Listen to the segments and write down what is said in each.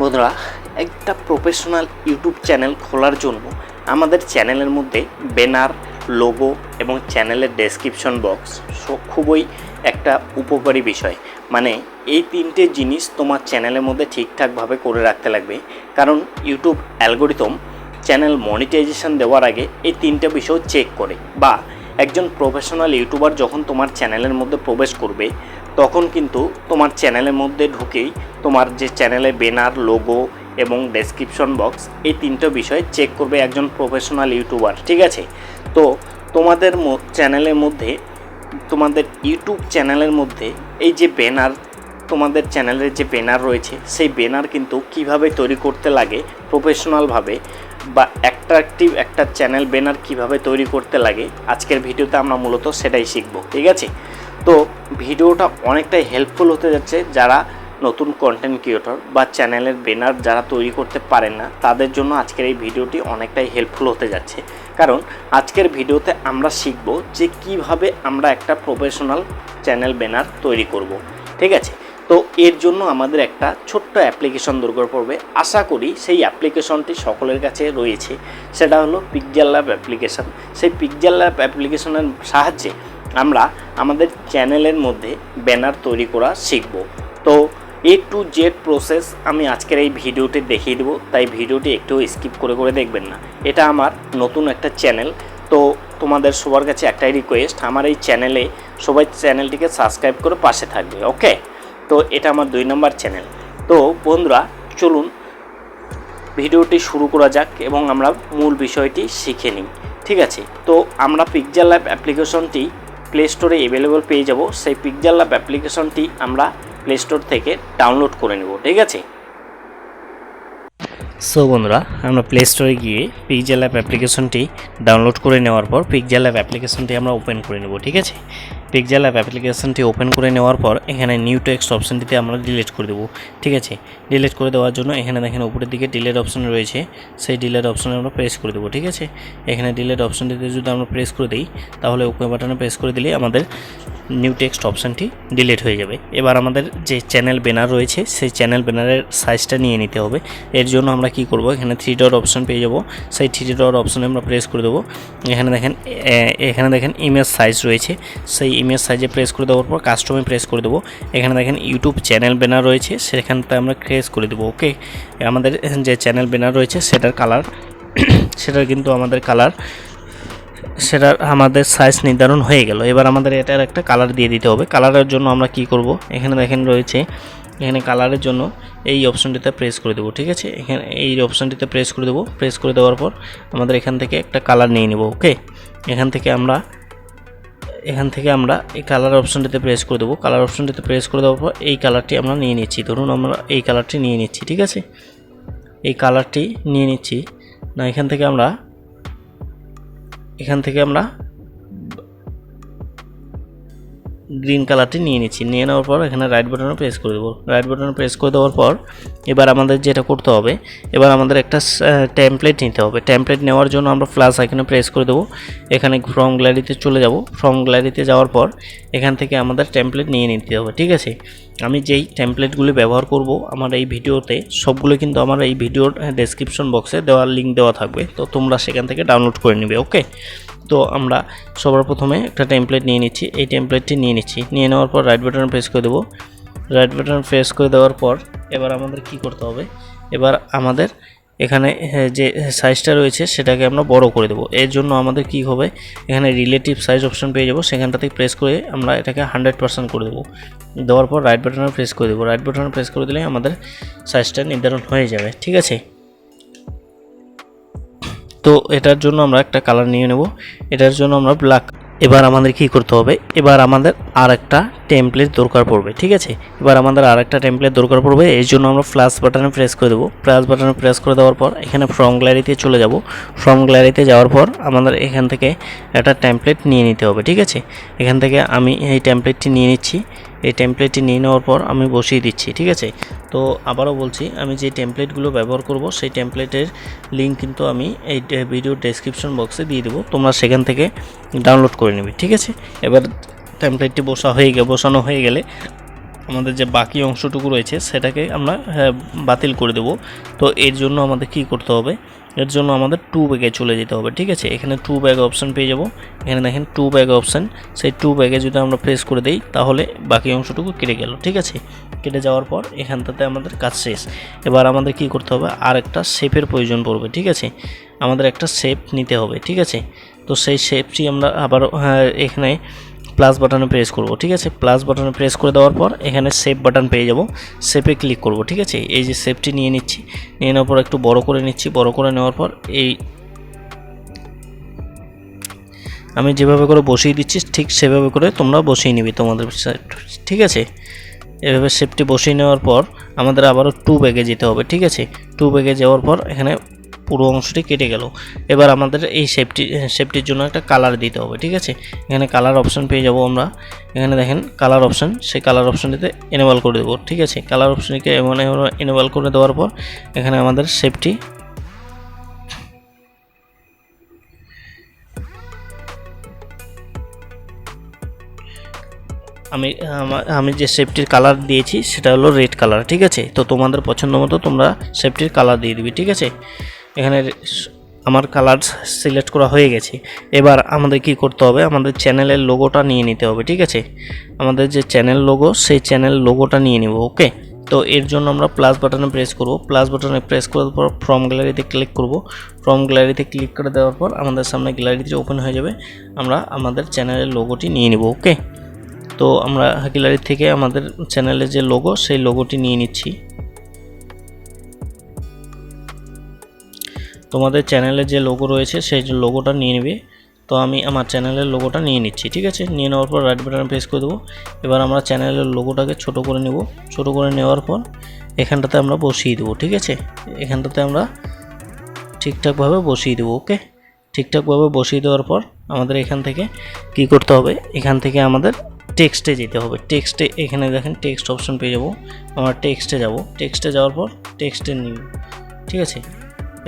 বন্ধুরা একটা professional YouTube channel খোলার জন্য আমাদের চ্যানেলের মধ্যে ব্যানার লোগো এবং চ্যানেলের ডেসক্রিপশন বক্স খুবই একটা উপকারী বিষয়। মানে এই তিনটে জিনিস তোমার চ্যানেলের মধ্যে ঠিকঠাকভাবে করে রাখতে লাগবে। কারণ ইউটিউব অ্যালগোরিদম চ্যানেল মনিটাইজেশন দেওয়ার আগে এই তিনটে বিষয় চেক করে। বা একজন প্রফেশনাল ইউটিউবার যখন তোমার চ্যানেলের মধ্যে প্রবেশ করবে তখন কিন্তু তোমার চ্যানেলের মধ্যে ঢুকেই তোমার যে চ্যানেলে বেনার লোগো এবং ডেসক্রিপশন বক্স এই তিনটে বিষয় চেক করবে একজন প্রফেশনাল ইউটিউবার ঠিক আছে? তো তোমাদের চ্যানেলের মধ্যে, তোমাদের ইউটিউব চ্যানেলের মধ্যে এই যে ব্যানার তোমাদের চ্যানেলের যে ব্যানার রয়েছে, সেই ব্যানার কিন্তু কীভাবে তৈরি করতে লাগে প্রফেশনালভাবে বা অ্যাট্রাকটিভ একটা চ্যানেল ব্যানার কীভাবে তৈরি করতে লাগে, আজকের ভিডিওতে আমরা মূলত সেটাই শিখব, ঠিক আছে? তো ভিডিওটা অনেকটাই হেল্পফুল হতে যাচ্ছে যারা নতুন কন্টেন্ট ক্রিয়েটর বা চ্যানেলের ব্যানার যারা তৈরি করতে পারেন না, তাদের জন্য আজকের এই ভিডিওটি অনেকটাই হেল্পফুল হতে যাচ্ছে। কারণ আজকের ভিডিওতে আমরা শিখব যে কীভাবে আমরা একটা প্রফেশনাল চ্যানেল ব্যানার তৈরি করব। ঠিক আছে? তো এর জন্য আমাদের একটা ছোট্ট অ্যাপ্লিকেশন দরকার পড়বে। আশা করি সেই অ্যাপ্লিকেশনটি সকলের কাছে রয়েছে। সেটা হলো পিকজার ল্যাব অ্যাপ্লিকেশন সেই পিকজার ল্যাব অ্যাপ্লিকেশনের সাহায্যে আমরা আমাদের চ্যানেলের মধ্যে ব্যানার তৈরি করা শিখব। তো এ টু জেড প্রসেস আমি আজকের এই ভিডিওটি দেখিয়ে দেবো, তাই ভিডিওটি একটু স্কিপ করে করে দেখবেন না। এটা আমার নতুন একটা চ্যানেল, তো তোমাদের সবার কাছে একটাই রিকোয়েস্ট আমার এই চ্যানেলে সবাই চ্যানেলটিকে সাবস্ক্রাইব করে পাশে থাকবে ওকে তো এটা আমার দুই নম্বর চ্যানেল। তো বন্ধুরা, চলুন ভিডিওটি শুরু করা যাক এবং আমরা মূল বিষয়টি শিখে নিই, ঠিক আছে? তো আমরা পিকজার ল্যাব অ্যাপ্লিকেশনটি প্লে স্টোরে অ্যাভেলেবল পেয়ে যাব। সেই পিকজার ল্যাব অ্যাপ্লিকেশনটি আমরা প্লে স্টোর থেকে ডাউনলোড করে নেব, ঠিক আছে? সো বন্ধুরা, আমরা প্লে স্টোরে গিয়ে পিকজার ল্যাব অ্যাপ্লিকেশনটি ডাউনলোড করে নেওয়ার পর পিকজার ল্যাব অ্যাপ্লিকেশনটি আমরা ওপেন করে নেব, ঠিক আছে? পিকজার ল্যাব অ্যাপ্লিকেশানটি ওপেন করে নেওয়ার পর এখানে নিউ টেক্সট অপশনটিতে আমরা ডিলিট করে দেবো, ঠিক আছে? ডিলিট করে দেওয়ার জন্য এখানে দেখেন উপরের দিকে ডিলেট অপশন রয়েছে, সেই ডিলেট অপশানে আমরা প্রেস করে দেবো, ঠিক আছে? এখানে ডিলেট অপশনটিতে যদি আমরা প্রেস করে দিই, তাহলে ওকে বাটনে প্রেস করে দিলে আমাদের নিউ টেক্সট অপশনটি ডিলিট হয়ে যাবে। এবার আমাদের যে চ্যানেল ব্যানার রয়েছে, সেই চ্যানেল ব্যানারের সাইজটা নিয়ে নিতে হবে। এর জন্য আমরা কি করব? এখানে থ্রি ডট অপশন পেয়ে যাব, সেই থ্রি ডট অপশানে আমরা প্রেস করে দেবো। এখানে দেখেন এখানে দেখেন ইমেজ সাইজ রয়েছে, সেই ইমেজ সাইজে প্রেস করে দেওয়ার পর কাস্টমে প্রেস করে দেবো। এখানে দেখেন ইউটিউব চ্যানেল ব্যানার রয়েছে, সেখানটা আমরা প্রেস করে দেবো ওকে আমাদের যে চ্যানেল ব্যানার রয়েছে, সেটার কালার সেটার কিন্তু আমাদের কালার সেটার আমাদের সাইজ নির্ধারণ হয়ে গেল। এবার আমাদের এটার একটা কালার দিয়ে দিতে হবে। কালারের জন্য আমরা কি করব? এখানে দেখেন রয়েছে, এখানে কালারের জন্য এই অপশনটিতে প্রেস করে দেবো, ঠিক আছে? এখানে এই অপশনটিতে প্রেস করে দেবো। প্রেস করে দেওয়ার পর আমাদের এখান থেকে একটা কালার নিয়ে নেব ওকে এখান থেকে আমরা এখান থেকে আমরা এই কালার অপশনটিতে প্রেস করে দেবো। কালার অপশনটিতে প্রেস করে দেওয়ার পর এই কালারটি আমরা নিয়ে নিচ্ছি। ধরুন আমরা এই কালারটি নিয়ে নিচ্ছি, ঠিক আছে? এই কালারটি নিয়ে নিচ্ছি। না, এখান থেকে আমরা, এখান থেকে আমরা গ্রিন কালারটি নিয়ে নিচ্ছি। নিয়ে নেওয়ার পর এখানে রাইট বাটনে প্রেস করে দেবো। রাইট বাটনে প্রেস করে দেওয়ার পর এবার আমাদের যেটা করতে হবে, এবার আমাদের একটা টেমপ্লেট নিতে হবে। টেমপ্লেট নেওয়ার জন্য আমরা প্লাস এখানে প্রেস করে দেবো। এখানে ফ্রম গ্যালারিতে চলে যাব। ফ্রম গ্যালারিতে যাওয়ার পর এখান থেকে আমাদের টেমপ্লেট নিয়ে নিতে হবে, ঠিক আছে? আমি যেই টেমপ্লেটগুলি ব্যবহার করব আমার এই ভিডিওতে, সবগুলো কিন্তু আমার এই ভিডিওর ডেসক্রিপশন বক্সে দেওয়ার লিঙ্ক দেওয়া থাকবে। তো তোমরা সেখান থেকে ডাউনলোড করে নেবে ওকে তো আমরা সবার প্রথমে একটা টেমপ্লেট নিয়ে নিচ্ছি। এই টেমপ্লেটটি নিয়ে নিচ্ছি। নিয়ে নেওয়ার পর রাইট বাটন প্রেস করে দেবো। রাইট বাটন প্রেস করে দেওয়ার পর এবার আমাদের কি করতে হবে? এবার আমাদের এখানে যে সাইজটা রয়েছে সেটাকে আমরা বড় করে দেবো। এর জন্য আমাদের কি হবে? এখানে রিলেটিভ সাইজ অপশন পেয়ে যাব। সেখানটাতে প্রেস করে আমরা এটাকে হান্ড্রেড পার্সেন্ট করে দেবো। দেওয়ার পর রাইট বাটনে প্রেস করে দেবো। রাইট বাটনে প্রেস করে দিলে আমাদের সাইজটা নির্ধারণ হয়ে যাবে। ঠিক আছে? তো এটার জন্য আমরা একটা কালার নিয়ে নেব। এটার জন্য আমরা ব্ল্যাক এবার আমাদের কি করতে হবে? এবার আমাদের আর একটা টেমপ্লেট দরকার পড়বে, ঠিক আছে? এবার আমাদের আর একটা টেমপ্লেট দরকার পড়বে এই জন্য আমরা প্লাস বাটনে প্রেস করে দেবো। প্লাস বাটনে প্রেস করে দেওয়ার পর এখানে ফ্রম গ্যালারিতে চলে যাব। ফ্রম গ্যালারিতে যাওয়ার পর আমাদের এখান থেকে একটা টেমপ্লেট নিয়ে নিতে হবে, ঠিক আছে? এখান থেকে আমি এই টেমপ্লেটটি নিয়ে নিচ্ছি। এই টেমপ্লেটটি নিয়ে নেওয়ার পর আমি বসিয়ে দিচ্ছি, ঠিক আছে? তো আবারও বলছি আমি যে টেমপ্লেটগুলো ব্যবহার করব সেই টেমপ্লেটের লিঙ্ক কিন্তু আমি এই ভিডিও ডেসক্রিপশন বক্সে দিয়ে দেবো। তোমরা সেখান থেকে ডাউনলোড করে নেবে ঠিক আছে? এবার টেমপ্লেটটি বসা হয়ে গে বসানো হয়ে গেলে আমাদের যে বাকি অংশটুকু রয়েছে সেটাকে আমরা হ্যাঁ, বাতিল করে দেব। তো এর জন্য আমাদের কি করতে হবে? এর জন্য আমাদের টু ব্যাগে চলে যেতে হবে ঠিক আছে? এখানে টু ব্যাগ অপশান পেয়ে যাব। এখানে দেখেন টু ব্যাগ অপশান সেই টু ব্যাগে যদি আমরা প্রেস করে দিই তাহলে বাকি অংশটুকু কেটে গেল ঠিক আছে? কেটে যাওয়ার পর এখানটাতে আমাদের কাজ শেষ। এবার আমাদের কি করতে হবে? আর একটা শেপের প্রয়োজন পড়বে ঠিক আছে? আমাদের একটা শেপ নিতে হবে ঠিক আছে? তো সেই শেপটি আমরা আবার হ্যাঁ, এখানে প্লাস বাটনে প্রেস করব, ঠিক আছে? প্লাস বাটনে প্রেস করে দেওয়ার পর এখানে সেভ বাটন পেয়ে যাব। সেভে ক্লিক করব, ঠিক আছে? এই যে সেভটি নিয়ে নিচ্ছি, নিয়ে নেওয়ার পর একটু বড় করে নিচ্ছি, বড় করে নেওয়ার পর এই আমি যেভাবে করে বসিয়ে দিচ্ছি, ঠিক সেভাবে করে তোমরা বসিয়ে নিবি তোমাদের ঠিক আছে? এভাবে সেফটি বসিয়ে নেওয়ার পর আমাদের আবারও টু ব্যাগে যেতে হবে, ঠিক আছে? টু ব্যাগে যাওয়ার পর এখানে পুরো অংশটি কেটে গেল। এবার আমাদের এই সেফটি সেফটির জন্য একটা কালার দিতে হবে, ঠিক আছে? এখানে কালার অপশন পেয়ে যাব আমরা। এখানে দেখেন কালার অপশন সেই কালার অপশনটিতে এনেবল করে দেবো, ঠিক আছে? কালার অপশনটিকে এমন এনেবল করে দেওয়ার পর এখানে আমাদের সেফটি আমি, আমা- যে সেফটির কালার দিয়েছি সেটা হলো রেড কালার ঠিক আছে? তো তোমাদের পছন্দ মতো তোমরা সেফটির কালার দিয়ে দিবি, ঠিক আছে? এখানে আমার কালার সিলেক্ট করা হয়ে গেছে। এবার আমাদের কি করতে হবে? আমাদের চ্যানেলের লোগোটা নিয়ে নিতে হবে, ঠিক আছে? আমাদের যে চ্যানেল লোগো সেই চ্যানেল লোগোটা নিয়ে নিব ওকে তো এর জন্য আমরা প্লাস বাটনে প্রেস করব। প্লাস বাটনে প্রেস করার পর ফ্রম গ্যালারিতে ক্লিক করব। ফ্রম গ্যালারিতে ক্লিক করে দেওয়ার পর আমাদের সামনে গ্যালারিতে ওপেন হয়ে যাবে। আমরা আমাদের চ্যানেলের লোগোটি নিয়ে নিব ওকে তো আমরা গ্যালারি থেকে আমাদের চ্যানেলের যে লোগো সেই লোগোটি নিয়ে নিচ্ছি। তোমাদের চ্যানেলে যে লোগো রয়েছে, সেই লোগোটা নিয়ে নেবে। তো আমি আমার চ্যানেলের লোগোটা নিয়ে নিচ্ছি, ঠিক আছে? নিয়ে নেওয়ার পর রাইট বাটন প্রেস করে দেবো। এবার আমরা চ্যানেলের লোগোটাকে ছোট করে নেব। ছোট করে নেওয়ার পর এখানটাতে আমরা বসিয়ে দেবো, ঠিক আছে? এখানটাতে আমরা ঠিকঠাকভাবে বসিয়ে দেবো, ওকে? ঠিকঠাকভাবে বসিয়ে দেওয়ার পর আমাদের এখান থেকে কি করতে হবে? এখান থেকে আমাদের টেক্সটে যেতে হবে। টেক্সটে এখানে দেখেন টেক্সট অপশন পেয়ে যাব। আমরা টেক্সটে যাব। টেক্সটে যাওয়ার পর টেক্সটে নিব, ঠিক আছে?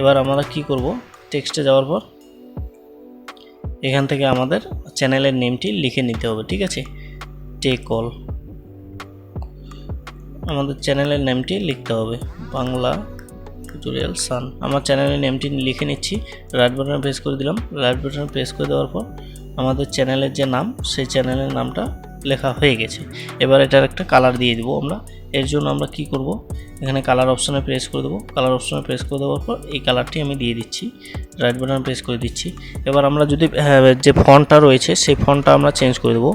এবার আমরা কি করব? টেক্সটে যাওয়ার পর এখান থেকে আমাদের চ্যানেলের নেমটি লিখে নিতে হবে, ঠিক আছে? টেক অল আমাদের চ্যানেলের নেমটি লিখতে হবে, বাংলা টিউটোরিয়াল সান আমার চ্যানেলের নেমটি লিখে নিচ্ছি রাইট বাটনে প্রেস করে দিলাম রাইট বাটনে প্রেস করে দেওয়ার পর আমাদের চ্যানেলের যে নাম, সেই চ্যানেলের নামটা লেখা হয়ে গেছে। এবার এটার একটা কালার দিয়ে দিব আমরা। এর জন্য আমরা কি করব? এখানে কালার অপশনে প্রেস করে দেবো। কালার অপশনে প্রেস করে দেওয়ার পর এই কালারটি আমি দিয়ে দিচ্ছি। রাইট বাটন প্রেস করে দিচ্ছি। এবার আমরা যদি হ্যাঁ, যে ফন্টটা রয়েছে সেই ফন্টটা আমরা চেঞ্জ করে দেবো।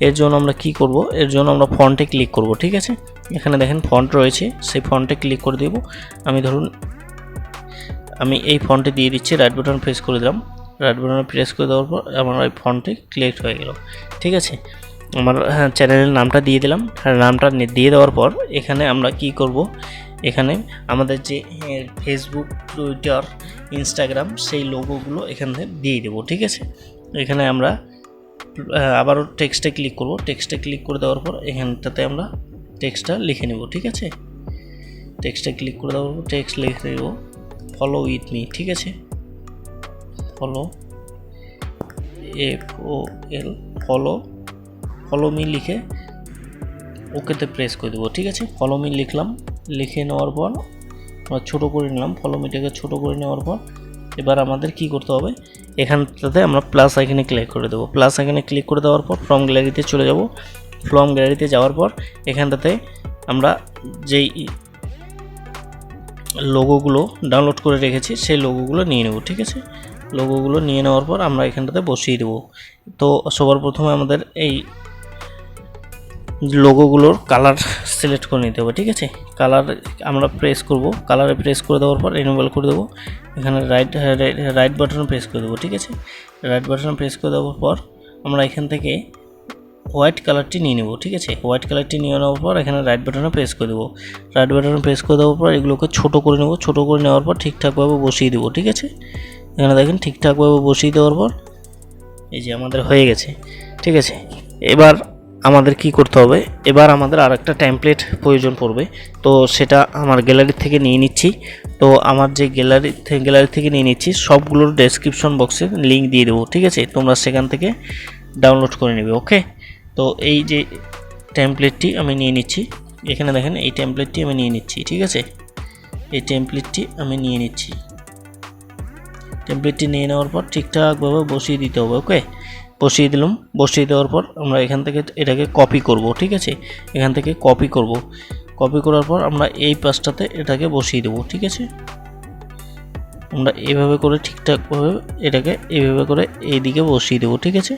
এর জন্য আমরা কি করব? এর জন্য আমরা ফন্টে ক্লিক করব ঠিক আছে? এখানে দেখেন ফন্ট রয়েছে সেই ফন্টে ক্লিক করে দেব। আমি ধরুন আমি এই ফন্টে দিয়ে দিচ্ছি রাইট বাটন প্রেস করে দিলাম। রাইট বাটনে প্রেস করে দেওয়ার পর আমার ওই ফন্টে ক্লিক হয়ে গেল ঠিক আছে? আমার চ্যানেলের নামটা দিয়ে দিলাম। নামটা দিয়ে দেওয়ার পর এখানে আমরা কি করব? এখানে আমাদের যে ফেসবুক টুইটার ইনস্টাগ্রাম সেই লোগোগুলো এখানে দিয়ে দেবো, ঠিক আছে? এখানে আমরা আবারও টেক্সটে ক্লিক করব। টেক্সটে ক্লিক করে দেওয়ার পর এখানটাতে আমরা টেক্সটটা লিখে নেব, ঠিক আছে? টেক্সটে ক্লিক করে দেওয়ার পর টেক্সট লিখে দেব ফলো উইথ মি ঠিক আছে? Follow F O L follow follow me লিখে ওকেতে প্রেস করে দেবো, ঠিক আছে? ফলো মি লিখলাম, লিখে নেওয়ার পর আমরা ছোটো করে নিলাম ফলো মিটাকে ছোটো করে নেওয়ার পর এবার আমাদের কি করতে হবে? এখানটাতে আমরা প্লাস আইকনে ক্লিক করে দেবো। প্লাস আইকনে ক্লিক করে দেওয়ার পর ফ্রম গ্যালারিতে চলে যাব। ফ্রম গ্যালারিতে যাওয়ার পর এখানটাতে আমরা যেই লোগোগুলো ডাউনলোড করে রেখেছি, সেই লোগোগুলো নিয়ে নেব, ঠিক আছে? লোগোগুলো নিয়ে নেওয়ার পর আমরা এখানটাতে বসিয়ে দেবো। তো সবার প্রথমে আমাদের এই লোগোগুলোর কালার সিলেক্ট করে নিতে হবে, ঠিক আছে? কালার আমরা প্রেস করব কালারে প্রেস করে দেওয়ার পর রিনুভাল করে দেবো। এখানে রাইট রাইট বাটন প্রেস করে দেবো, ঠিক আছে? রাইট বাটন প্রেস করে দেওয়ার পর আমরা এখান থেকে হোয়াইট কালারটি নিয়ে নেব, ঠিক আছে? হোয়াইট কালারটি নিয়ে নেওয়ার পর এখানে রাইট বাটনে প্রেস করে দেবো। রাইট বাটনে প্রেস করে দেওয়ার পর এগুলোকে ছোট করে নেব, ছোট করে নেওয়ার পর ঠিকঠাকভাবে বসিয়ে দেবো, ঠিক আছে? এখানে দেখেন ঠিকঠাকভাবে বসিয়ে দেওয়ার পর এই যে আমাদের হয়ে গেছে, ঠিক আছে? এবার আমাদের কি করতে হবে? এবার আমাদের আর একটা ট্যাম্পলেট প্রয়োজন পড়বে। তো সেটা আমার গ্যালারি থেকে নিয়ে নিচ্ছি। তো আমার যে গ্যালারি গ্যালারি থেকে নিয়ে নিচ্ছি, সবগুলোর ডেসক্রিপশন বক্সে লিঙ্ক দিয়ে দেবো, ঠিক আছে? তোমরা সেখান থেকে ডাউনলোড করে নেবে ওকে তো এই যে টেমপ্লেটটি আমি নিয়ে নিচ্ছি। এখানে দেখেন, এই টেমপ্লেটটি আমি নিয়ে নিচ্ছি, ঠিক আছে? এই টেমপ্লেটটি আমি নিয়ে নিচ্ছি। টেমপ্লেটটি নিয়ে নেওয়ার পর ঠিকঠাকভাবে বসিয়ে দিতে হবে ওকে বসিয়ে দিলাম। বসিয়ে দেওয়ার পর আমরা এখান থেকে এটাকে কপি করব, ঠিক আছে? এখান থেকে কপি করব। কপি করার পর আমরা এই পাশটাতে এটাকে বসিয়ে দেবো, ঠিক আছে? আমরা এভাবে করে ঠিকঠাকভাবে এটাকে এভাবে করে এই দিকে বসিয়ে দেবো, ঠিক আছে?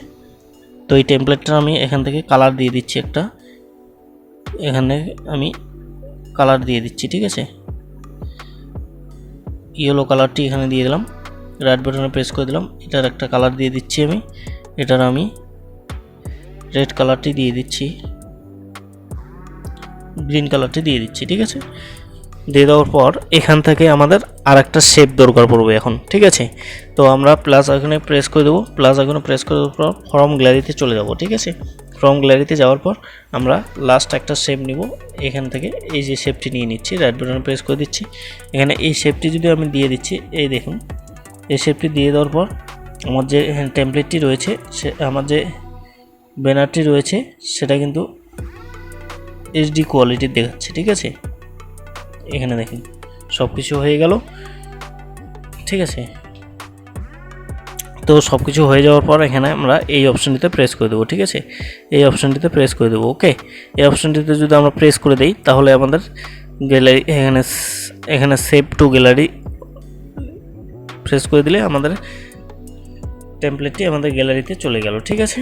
তো এই টেমপ্লেটটা আমি এখান থেকে কালার দিয়ে দিচ্ছি একটা। এখানে আমি কালার দিয়ে দিচ্ছি, ঠিক আছে? ইয়েলো কালারটি এখানে দিয়ে দিলাম। রাইট বাটনে প্রেস করে দিলাম। এটার একটা কালার দিয়ে দিচ্ছি আমি। এটার আমি রেড কালারটি দিয়ে দিচ্ছি। গ্রিন কালারটি দিয়ে দিচ্ছি, ঠিক আছে? দিয়ে দেওয়ার পর এখান থেকে আমাদের আর একটা শেপ দরকার পড়বে এখন, ঠিক আছে? তো আমরা প্লাস এখানে প্রেস করে দেবো প্লাস এখানে প্রেস করে দেওয়ার পর ফর্ম গ্যালারিতে চলে যাব, ঠিক আছে? ফর্ম গ্যালারিতে যাওয়ার পর আমরা লাস্ট একটা শেপ নিব। এখান থেকে এই যে শেপটি নিয়ে নিচ্ছি রাইট বাটনে প্রেস করে দিচ্ছি। এখানে এই শেপটি যদি আমি দিয়ে দিচ্ছি, এই দেখুন, এই শেপটি দিয়ে দেওয়ার পর আমার যে টেমপ্লেটটি রয়েছে, সে, আমার যে ব্যানারটি রয়েছে, সেটা কিন্তু এইচডি কোয়ালিটির দেখাচ্ছে, ঠিক আছে? এখানে দেখুন সব কিছু হয়ে গেল, ঠিক আছে? তো সব কিছু হয়ে যাওয়ার পর এখানে আমরা এই অপশানটিতে প্রেস করে দেবো, ঠিক আছে? এই অপশানটিতে প্রেস করে দেবো ওকে এই অপশানটিতে যদি আমরা প্রেস করে দিই, তাহলে আমাদের গ্যালারি এখানে এখানে সেভ টু গ্যালারি প্রেস করে দিলে আমাদের টেমপ্লেটটি আমাদের গ্যালারিতে চলে গেল ঠিক আছে?